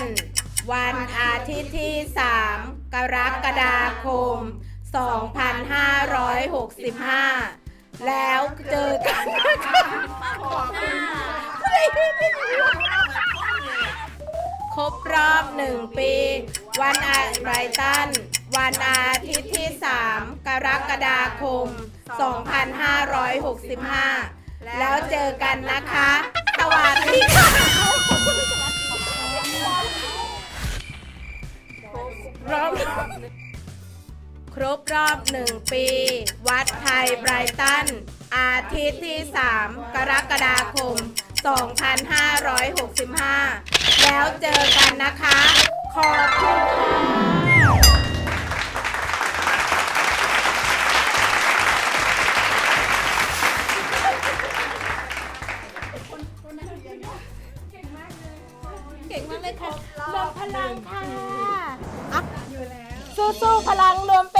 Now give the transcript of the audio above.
น วันอาทิตย์ที่ 3 กรกฎาคม 2565 แล้วเจอกันนะคะครบรอบหนึ่งปี วันอะไรตัน วันอาทิตย์ที่ 3 กรกฎาคม 2565 แล้วเจอกันนะคะ วัสดีค่ะรอบครบรอบหนึ่งปี วัดไทยไบรตัน อาทิตย์ที่ 3 กรกฎาคม 2565 แล้วเจอกันนะคะ เลยค่ะรวมพลังค่ะอะสู้ๆพลังรวมเป็น